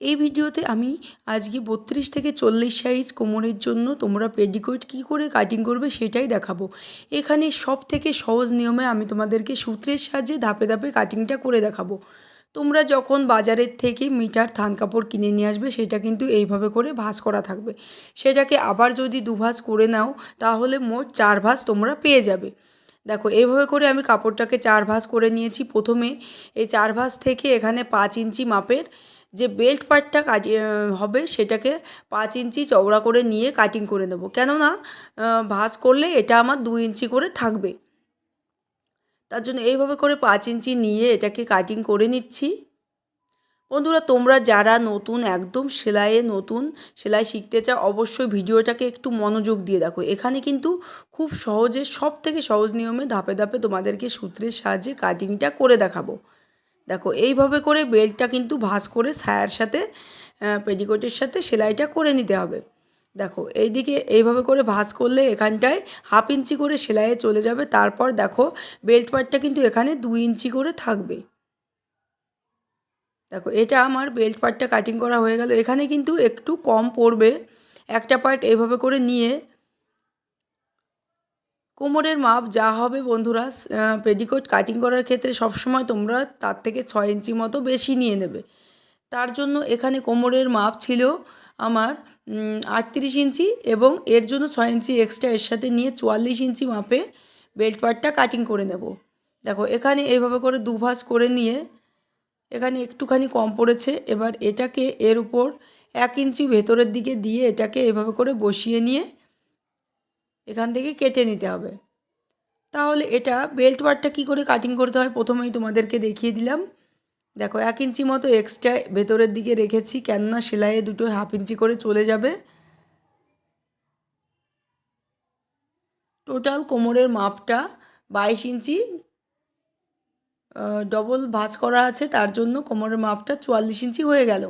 এই ভিডিওতে আমি আজকে বত্রিশ থেকে চল্লিশ সাইজ কোমরের জন্য তোমরা পেডিকোট কী করে কাটিং করবে সেটাই দেখাবো। এখানে সব থেকে সহজ নিয়মে আমি তোমাদেরকে সূত্রের সাহায্যে ধাপে ধাপে কাটিংটা করে দেখাবো। তোমরা যখন বাজারের থেকে মিটার থান কাপড় কিনে নিয়ে আসবে, সেটা কিন্তু এইভাবে করে ভাঁজ করা থাকবে। সেটাকে আবার যদি দুভাঁজ করে নাও, তাহলে মোট চার ভাঁজ তোমরা পেয়ে যাবে। দেখো, এইভাবে করে আমি কাপড়টাকে চার ভাঁজ করে নিয়েছি। প্রথমে এই চার ভাঁজ থেকে এখানে পাঁচ ইঞ্চি মাপের যে বেল্ট পার্টটা কাটি হবে সেটাকে পাঁচ ইঞ্চি চওড়া করে নিয়ে কাটিং করে নেব। কেননা ভাঁজ করলে এটা আমার দু ইঞ্চি করে থাকবে। তার জন্য এইভাবে করে পাঁচ ইঞ্চি নিয়ে এটাকে কাটিং করে নিচ্ছি। বন্ধুরা, তোমরা যারা নতুন, একদম সেলাইয়ে নতুন, সেলাই শিখতে চাও, অবশ্যই ভিডিওটাকে একটু মনোযোগ দিয়ে দেখো। এখানে কিন্তু খুব সহজে সব থেকে সহজ নিয়মে ধাপে ধাপে তোমাদেরকে সূত্রের সাহায্যে কাটিংটা করে দেখাবো। দেখো, এইভাবে করে বেল্টটা কিন্তু ভাঁজ করে ছায়ার সাথে পেডিকোটের সাথে সেলাইটা করে নিতে হবে। দেখো, এইদিকে এইভাবে করে ভাঁজ করলে এখানটায় হাফ ইঞ্চি করে সেলাইয়ে চলে যাবে। তারপর দেখো, বেল্ট পার্টটা কিন্তু এখানে দুই ইঞ্চি করে থাকবে। দেখো, এটা আমার বেল্ট পার্টটা কাটিং করা হয়ে গেল। এখানে কিন্তু একটু কম পড়বে। একটা পার্ট এইভাবে করে নিয়ে কোমরের মাপ যা হবে বন্ধুরা পেডিকোট কাটিং করার ক্ষেত্রে সবসময় তোমরা তার থেকে ছয় ইঞ্চি মতো বেশি নিয়ে নেবে। তার জন্য এখানে কোমরের মাপ ছিল আমার আটত্রিশ ইঞ্চি এবং এর জন্য ছয় ইঞ্চি এক্সট্রা এর সাথে নিয়ে চুয়াল্লিশ ইঞ্চি মাপে বেল্ট পার্টটা কাটিং করে নেব। দেখো, এখানে এইভাবে করে দুভাজ করে নিয়ে এখানে একটুখানি কম পড়েছে, এবার এটাকে এর উপর এক ইঞ্চি ভেতরের দিকে দিয়ে এটাকে এভাবে করে বসিয়ে নিয়ে এখান থেকে কেটে নিতে হবে। তাহলে এটা বেল্ট পার্টটা কী করে কাটিং করতে হয়? প্রথমেই তোমাদেরকে দেখিয়ে দিলাম। দেখো, এক ইঞ্চি মতো এক্সট্রা ভেতরের দিকে রেখেছি, কেননা সেলাইয়ে দুটো হাফ ইঞ্চি করে চলে যাবে। টোটাল কোমরের মাপটা বাইশ ইঞ্চি ডবল ভাঁজ করা আছে, তার জন্য কোমরের মাপটা চুয়াল্লিশ ইঞ্চি হয়ে গেল।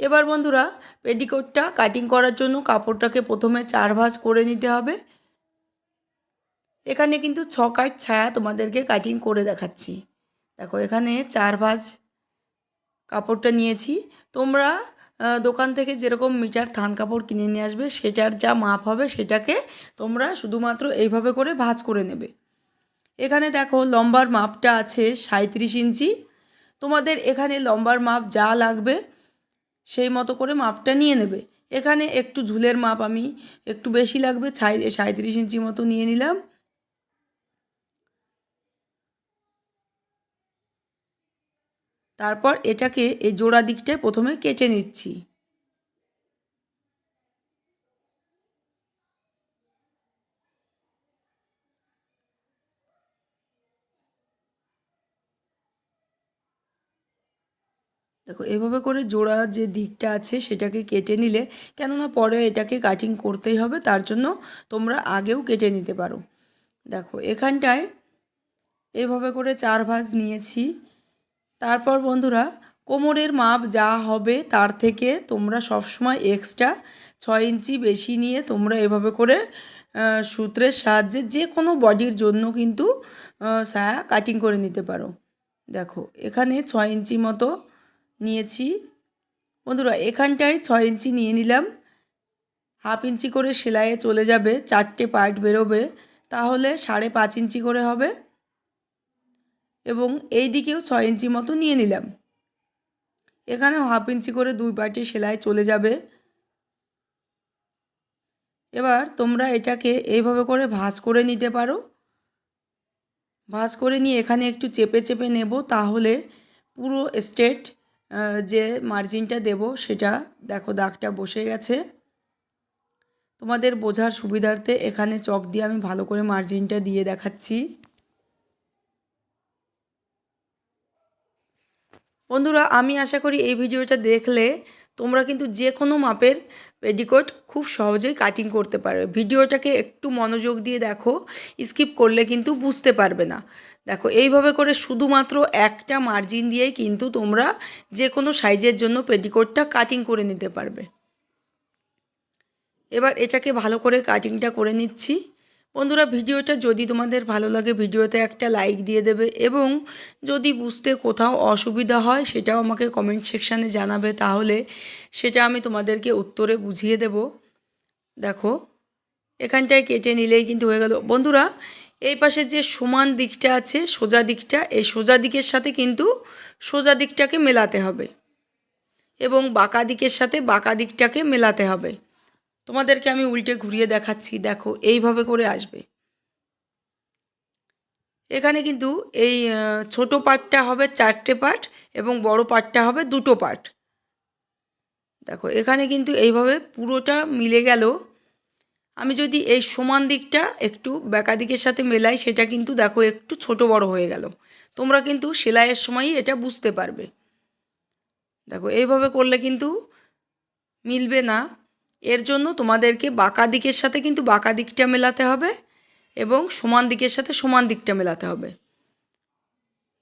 এবার বন্ধুরা পেটিকোটটা কাটিং করার জন্য কাপড়টাকে প্রথমে চার ভাঁজ করে নিতে হবে। এখানে কিন্তু ছ কাট ছায়া তোমাদেরকে কাটিং করে দেখাচ্ছি। দেখো, এখানে চার ভাজ কাপড়টা নিয়েছি। তোমরা দোকান থেকে যেরকম মিটার থান কাপড় কিনে নিয়ে আসবে, সেটার যা মাপ হবে সেটাকে তোমরা শুধুমাত্র এইভাবে করে ভাজ করে নেবে। এখানে দেখো, লম্বার মাপটা আছে সাঁত্রিশ ইঞ্চি। তোমাদের এখানে লম্বার মাপ যা লাগবে সেই মতো করে মাপটা নিয়ে নেবে। এখানে একটু ঝুলের মাপ আমি একটু বেশি লাগবে, ছাই সাঁত্রিশ ইঞ্চি মতো নিয়ে নিলাম। তারপর এটাকে এই জোড়া দিকটায় প্রথমে কেটে নিচ্ছি। দেখো, এভাবে করে জোড়া যে দিকটা আছে সেটাকে কেটে নিলে, কেননা পরে এটাকে কাটিং করতেই হবে, তার জন্য তোমরা আগেও কেটে নিতে পারো। দেখো, এখানটায় এভাবে করে চার ভাঁজ নিয়েছি। তারপর বন্ধুরা, কোমরের মাপ যা হবে তার থেকে তোমরা সবসময় এক্সট্রা ছয় ইঞ্চি বেশি নিয়ে তোমরা এভাবে করে সূত্রের সাহায্যে যে কোনো বডির জন্য কিন্তু সায়া কাটিং করে নিতে পারো। দেখো, এখানে ছয় ইঞ্চি মতো নিয়েছি। বন্ধুরা, এখানটায় ছয় ইঞ্চি নিয়ে নিলাম। হাফ ইঞ্চি করে সেলাইয়ে চলে যাবে, চারটে পার্ট বেরোবে। তাহলে সাড়ে পাঁচ ইঞ্চি করে হবে। এবং এই দিকেও ছয় ইঞ্চি মতো নিয়ে নিলাম। এখানে হাফ ইঞ্চি করে দুই পাটি সেলাই চলে যাবে। এবার তোমরা এটাকে এইভাবে করে ভাঁজ করে নিতে পারো। ভাঁজ করে নিয়ে এখানে একটু চেপে চেপে নেব তাহলে পুরো স্ট্রেট যে মার্জিনটা দেব সেটা দেখো দাগটা বসে গেছে। তোমাদের বোঝার সুবিধার্থে এখানে চক দিয়ে আমি ভালো করে মার্জিনটা দিয়ে দেখাচ্ছি। বন্ধুরা, আমি আশা করি এই ভিডিওটা দেখলে তোমরা কিন্তু যে কোনো মাপের পেডিকোট খুব সহজেই কাটিং করতে পারবে। ভিডিওটাকে একটু মনোযোগ দিয়ে দেখো, স্কিপ করলে কিন্তু বুঝতে পারবে না। দেখো, এইভাবে করে শুধুমাত্র একটা মার্জিন দিয়েই কিন্তু তোমরা যে কোনো সাইজের জন্য পেডিকোটটা কাটিং করে নিতে পারবে। এবার এটাকে ভালো করে কাটিংটা করে নিচ্ছি। বন্ধুরা, ভিডিওটা যদি তোমাদের ভালো লাগে, ভিডিওতে একটা লাইক দিয়ে দেবে এবং যদি বুঝতে কোথাও অসুবিধা হয়, সেটাও আমাকে কমেন্ট সেকশানে জানাবে। তাহলে সেটা আমি তোমাদেরকে উত্তরে বুঝিয়ে দেব। দেখো, এখানটায় কেটে নিলেই কিন্তু হয়ে গেল। বন্ধুরা, এই পাশে যে সমান দিকটা আছে, সোজা দিকটা, এই সোজা দিকের সাথে কিন্তু সোজা দিকটাকে মেলাতে হবে এবং বাঁকা দিকের সাথে বাঁকা দিকটাকে মেলাতে হবে। তোমাদেরকে আমি উল্টে ঘুরিয়ে দেখাচ্ছি, দেখো, এইভাবে করে আসবে। এখানে কিন্তু এই ছোট পার্টটা হবে চারটে পার্ট এবং বড় পার্টটা হবে দুটো পার্ট। দেখো, এখানে কিন্তু এইভাবে পুরোটা মিলে গেল। আমি যদি এই সমান দিকটা একটু বেকা দিকের সাথে মেলাই, সেটা কিন্তু দেখো একটু ছোট বড় হয়ে গেল। তোমরা কিন্তু সেলাইয়ের সময়ই এটা বুঝতে পারবে। দেখো, এইভাবে করলে কিন্তু মিলবে না। এর জন্য তোমাদেরকে বাঁকা দিকের সাথে কিন্তু বাঁকা দিকটা মেলাতে হবে এবং সমান দিকের সাথে সমান দিকটা মেলাতে হবে।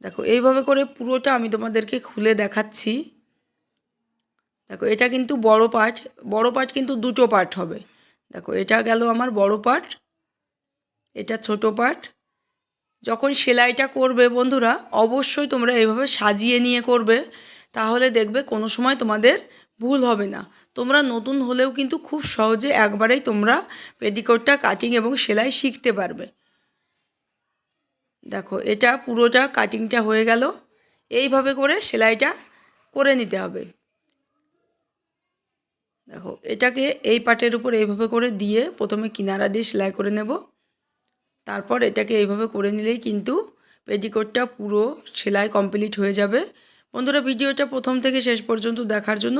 দেখো, এইভাবে করে পুরোটা আমি তোমাদেরকে খুলে দেখাচ্ছি। দেখো, এটা কিন্তু বড় পার্ট বড় পার্ট কিন্তু দুটো পার্ট হবে। দেখো, এটা গেল আমার বড় পার্ট এটা ছোট পার্ট যখন সেলাইটা করবে বন্ধুরা, অবশ্যই তোমরা এইভাবে সাজিয়ে নিয়ে করবে, তাহলে দেখবে কোনো সময় তোমাদের ভুল হবে না। তোমরা নতুন হলেও কিন্তু খুব সহজে একবারেই তোমরা পেটিকোটটা কাটিং এবং সেলাই শিখতে পারবে। দেখো, এটা পুরোটা কাটিংটা হয়ে গেল। এইভাবে করে সেলাইটা করে নিতে হবে। দেখো, এটাকে এই পাটের উপর এইভাবে করে দিয়ে প্রথমে কিনারা দিয়ে সেলাই করে নেব। তারপর এটাকে এইভাবে করে নিলেই কিন্তু পেটিকোটটা পুরো সেলাই কমপ্লিট হয়ে যাবে। বন্ধুরা, ভিডিওটা প্রথম থেকে শেষ পর্যন্ত দেখার জন্য